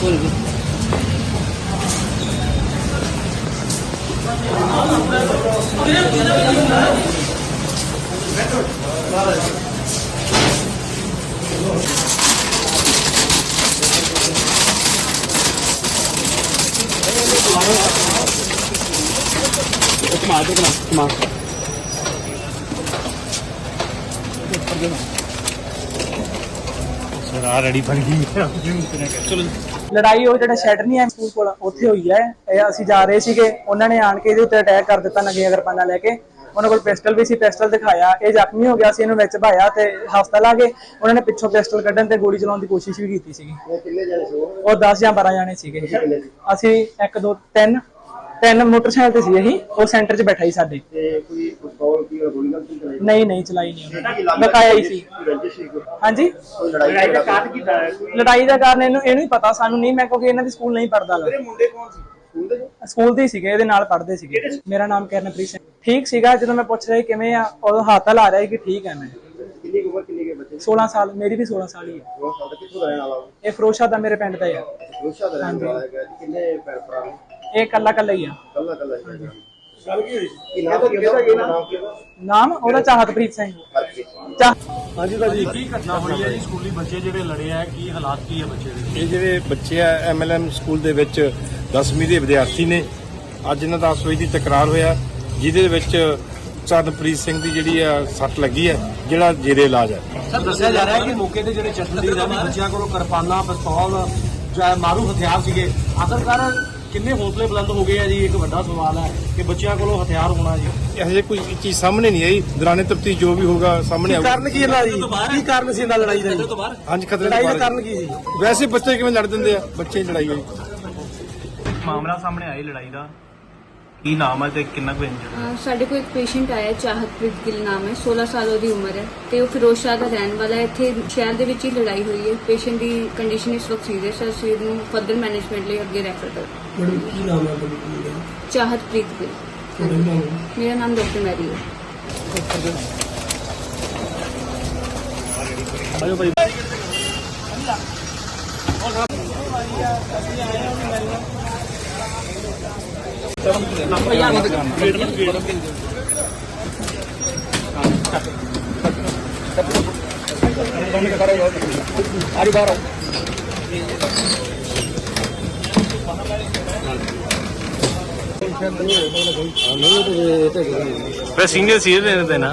Sir ਆ ready ਬਣ ਗਈ ਚਲੋ ਲੜਾਈ ਉਹ ਜਿਹੜਾ ਸ਼ੈਡ ਨਹੀਂ ਹੈ ਸਕੂਲ ਕੋਲ ਉੱਥੇ ਹੋਈ ਹੈ। ਇਹ ਅਸੀਂ ਜਾ ਰਹੇ ਸੀਗੇ। ਉਹਨਾਂ ਨੇ ਆਣ ਕੇ ਇਹਦੇ ਉੱਤੇ ਅਟੈਕ ਕਰ ਦਿੱਤਾ ਨੰਗੀਆਂ ਕਿਰਪਾਨਾਂ ਲੈ ਕੇ। ਉਹਨਾਂ ਕੋਲ ਪਿਸਟਲ ਵੀ ਸੀ ਪਿਸਟਲ ਦਿਖਾਇਆ। ਇਹ ਜ਼ਖਮੀ ਹੋ ਗਿਆ ਸੀ ਇਹਨੂੰ ਵਿੱਚ ਭਾਇਆ ਤੇ ਹਸਪਤਾਲ ਆ ਗਏ। ਉਹਨਾਂ ਨੇ ਪਿੱਛੋਂ ਪਿਸਟਲ ਕੱਢਣ ਤੇ ਗੋਲੀ ਚਲਾਉਣ ਦੀ ਕੋਸ਼ਿਸ਼ ਵੀ ਕੀਤੀ ਸੀਗੀ। ਉਹ ਕਿੰਨੇ ਜਣੇ ਸੀ? ਉਹ ਉਹ 10 ਜਾਂ 12 ਜਾਣੇ ਸੀਗੇ। ਅਸੀਂ 1 2 3 ਤਿੰਨ ਮੋਟਰਸਾਈਕਲ ਤੇ ਸੀ ਅਸੀਂ ਉਹ ਸੈਂਟਰ 'ਚ ਬੈਠਾ ਸੀ ਸਾਡੇ। ਤੇ ਕੋਈ ਪਿਸਤੌਲ ਕੀ ਗੋਲੀ ਨਾਲ ਕੀ ਚਲਾਈ? ਨਹੀਂ ਨਹੀਂ ਚਲਾਈ ਨਹੀਂ ਦਿਖਾਇਆ ਹੀ ਸੀ? ਹਾਂਜੀ? ਕੋਈ ਲੜਾਈ ਦਾ ਕਾਰਨ ਕੀ ਲੜਾਈ ਦਾ ਕਾਰਨ ਇਹਨੂੰ ਇਹਨੂੰ ਹੀ ਪਤਾ ਸਾਨੂੰ ਨਹੀਂ ਮੈਂ ਕਿਉਂਕਿ ਇਹਨਾਂ ਦੀ ਸਕੂਲ ਨਹੀਂ ਪੜਦਾ ਗਾ। ਮੁੰਡੇ ਕੌਣ ਸੀ? ਸਕੂਲ ਦੇ ਸਕੂਲ ਦੇ ਹੀ ਸੀਗੇ ਇਹਦੇ ਨਾਲ ਪੜ੍ਹਦੇ ਸੀਗੇ। ਮੇਰਾ ਨਾਮ ਕਰਨਪ੍ਰੀਤ ਸਿੰਘ। ਠੀਕ ਸੀਗਾ ਜਦੋਂ ਮੈਂ ਪੁੱਛ ਰਿਹਾ ਕਿਵੇਂ ਆ ਉਹ ਹੱਥ ਲਾ ਰਿਹਾ ਸੀ ਕਿ ਠੀਕ ਹੈ ਮੈਂ। ਕਿੰਨੀ ਕੁ ਉਮਰ ਕਿੰਨੀ ਕੇ ਬੱਚੇ? 16 ਸਾਲ ਮੇਰੀ ਵੀ 16 ਸਾਲ ਹੀ ਹੈ ਉਹ ਸਾਲ ਕਿੱਥੋਂ ਦਾ ਰਹਿਣ ਵਾਲਾ ਉਹ? ਇਹ ਫਰੋਸ਼ਾ ਦਾ ਮੇਰੇ ਪਿੰਡ ਦਾ ਹੀ ਆ। ਰੋਸ਼ਾ ਦਾ ਰਹਿਣ ਵਾਲਾ ਹੈਗਾ ਜੀ। ਕਿੰਨੇ ਭਰਾ ਨੇ? ਇਹ ਕੱਲਾ ਕੱਲਾ ਹੀ ਆ। ਕੱਲਾ ਕੱਲਾ ਜੀ ਗੱਲ ਕੀ ਹੋਈ ਕੀ ਨਾਮ ਕੀ ਉਹਦਾ? ਕੀ ਨਾਮ ਕੀ ਉਹਦਾ? ਨਾਮ ਉਹਦਾ ਚਾਹਤਪ੍ਰੀਤ ਸਿੰਘ। ਚਾਹ। ਹਾਂਜੀ ਭਾਜੀ ਕੀ ਘਟਨਾ ਹੋਈ ਹੈ ਜੀ? ਸਕੂਲੀ ਬੱਚੇ ਜਿਹੜੇ ਲੜੇ ਆ ਕੀ ਹਾਲਾਤ ਕੀ ਹੈ ਬੱਚੇ ਦੇ? ਇਹ ਜਿਹੜੇ ਬੱਚੇ ਆ ਐਮਐਲਐਮ ਸਕੂਲ ਦੇ ਵਿੱਚ 10ਵੀਂ ਦੇ ਵਿਦਿਆਰਥੀ ਨੇ। ਅੱਜ ਇਹਨਾਂ ਦਾ ਸੋਈ ਦੀ ਤਕਰਾਰ ਹੋਇਆ। ਜਿਹਦੇ ਵਿੱਚ ਚੰਦਪ੍ਰੀਤ ਸਿੰਘ ਦੀ ਜਿਹੜੀ ਆ ਸੱਟ ਲੱਗੀ ਹੈ ਜਿਹੜਾ ਜੇਰੇ ਇਲਾਜ ਹੈ ਸਰ ਦੱਸਿਆ ਜਾ ਰਿਹਾ ਹੈ ਕਿ ਮੌਕੇ ਤੇ ਜਿਹੜੇ ਚਸ਼ਮਦੀਦ ਹਨ ਬੱਚਿਆਂ ਕੋਲੋਂ ਕਿਰਪਾਨਾਂ ਪਿਸਤੌਲ ਜਾਂ ਮਾਰੂ ਹਥਿਆਰ ਸੀਗੇ। ਆਖਰਕਾਰ ਕਿੰਨੇ ਹੌਸਲੇ ਬੁਲੰਦ ਹੋ ਗਏ ਆ ਜੀ? ਇੱਕ ਵੱਡਾ ਸਵਾਲ ਹੈ ਕਿ ਬੱਚਿਆਂ ਕੋਲੋਂ ਹਥਿਆਰ ਹੋਣਾ ਜੀ। ਇਹੋ ਜਿਹੀ ਕੋਈ ਚੀਜ਼ ਸਾਹਮਣੇ ਨਹੀਂ ਆਈ। ਦੌਰਾਨੇ ਤਫਤੀਸ਼ ਜੋ ਵੀ ਹੋਗਾ ਸਾਹਮਣੇ ਆਊਗਾ। ਕਾਰਨ ਕੀ ਇਹਨਾਂ ਜੀ? ਕੀ ਕਾਰਨ ਸੀ ਇਹਨਾਂ ਲੜਾਈ ਦਾ ਜੀ? ਹਾਂਜੀ ਖਤਰੇ ਲੜਾਈ ਦਾ ਕਾਰਨ ਬਾਹਰ ਕੀ ਸੀ? ਵੈਸੇ ਬੱਚੇ ਕਿਵੇਂ ਲੜ ਦਿੰਦੇ ਆ? ਬੱਚੇ ਲੜਾਈ ਹੋਈ। ਮਾਮਲਾ ਸਾਹਮਣੇ ਆਇਆ ਲੜਾਈ ਦਾ। ਕੀ ਨਾਮ ਹੈ ਤੇ ਕਿੰਨਾ ਕੁ ਇੰਜਰਡ ਅਹ ਸਾਡੇ ਕੋਲ ਇੱਕ ਪੇਸ਼ੈਂਟ ਆਇਆ ਹੈ, ਚਾਹਤਪ੍ਰੀਤ ਗਿੱਲ ਨਾਮ ਹੈ 16 ਸਾਲ ਉਹਦੀ ਉਮਰ ਹੈ ਤੇ ਉਹ ਫਿਰੋਜ਼ਸ਼ਾਹ ਦਾ ਰਹਿਣ ਵਾਲਾ ਹੈ। ਇੱਥੇ ਸ਼ਹਿਰ ਦੇ ਵਿੱਚ ਹੀ ਲੜਾਈ ਹੋਈ ਹੈ। ਪੇਸ਼ੈਂਟ ਦੀ ਕੰਡੀਸ਼ਨ ਇਸ ਵਕਤ ਸੀਰੀਅਸ ਹੈ ਅਸੀਂ ਇਹਨੂੰ ਫਰਦਰ ਮੈਨੇਜਮੈਂਟ ਲਈ ਅੱਗੇ ਰੈਫਰ ਕਰ। ਮੈਡਮ ਕੀ ਨਾਮ ਹੈ ਤੁਹਾਡਾ ਚਾਹਤਪ੍ਰੀਤ ਗਿੱਲ। ਤੁਹਾਡਾ ਨਾਮ? ਮੇਰਾ ਨਾਮ ਡਾਕਟਰ ਮੈਰੀ ਹੈ। ਬਸ அடிபாரம் సింగిల్ సీజన్ ఏదైనా